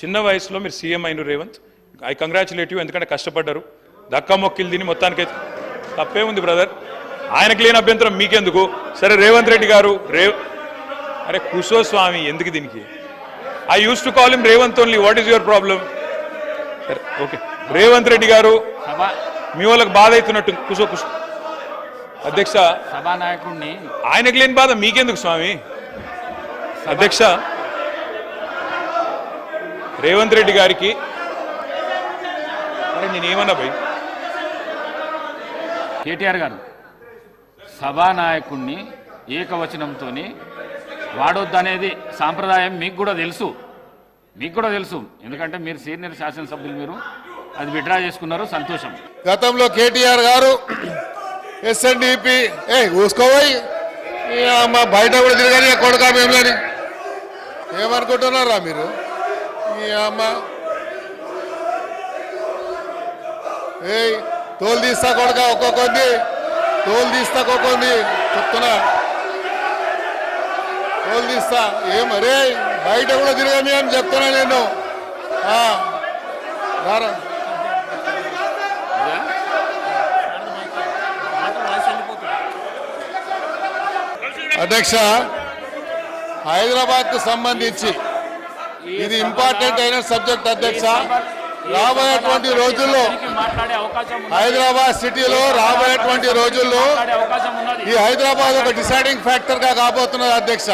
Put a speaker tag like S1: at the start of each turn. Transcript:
S1: చిన్న వయసులో మీరు సీఎం అయిన రేవంత్. ఐ కంగ్రాచులేట్ యూ ఎందుకంటే కష్టపడ్డారు. దక్కా మొక్కిలు తిని మొత్తానికైతే తప్పే ఉంది బ్రదర్. ఆయనకు లేని అభ్యంతరం మీకెందుకు? సరే రేవంత్ రెడ్డి గారు రేవ్ అరే కుశో స్వామి ఎందుకు దీనికి? I use to call him Revanth only what is your problem సరే ఓకే. రేవంత్ రెడ్డి గారు మీ వాళ్ళకి బాధ అవుతున్నట్టు కుసో కుసో. అధ్యక్ష
S2: సభానాయకుడిని
S1: ఆయనకు లేని బాధ మీకెందుకు స్వామి? అధ్యక్ష రేవంత్ రెడ్డి గారికి అరే నేనేమన్నా భయ్?
S2: కేటీఆర్ గారు సభానాయకుడిని ఏకవచనంతో వాడొద్దనేది సాంప్రదాయం మీకు కూడా తెలుసు. మీకు కూడా తెలుసు. ఎందుకంటే మీరు సీనియర్ శాసనసభ్యులు మీరు. అది విడ్రా చేసుకున్నారు సంతోషం.
S3: గతంలో కేటీఆర్ గారు ఎస్ఎన్డిపి ఏ ఊసుకోపోయి మా బయట కూడా తిరగని కొడుకా మేములని. ఏమనుకుంటున్నారా మీరు? ఈ అమ్మ ఏయ్ తోలు తీస్తా కొడుక ఒక్కొక్కంది తోలు తీస్తా ఒక్కొక్కంది చెప్తున్నా తోలు తీస్తా ఏం అరే బయట కూడా తిరగని అని చెప్తున్నా నేను రారా అధ్యక్ష హైదరాబాద్కు సంబంధించి ఇది ఇంపార్టెంట్ అయిన సబ్జెక్ట్ అధ్యక్ష. రాబోయేటువంటి రోజుల్లో. హైదరాబాద్ సిటీలో రాబోయేటువంటి రోజుల్లో ఈ హైదరాబాద్ ఒక డిసైడింగ్ ఫ్యాక్టర్గా కాబోతున్నది అధ్యక్ష.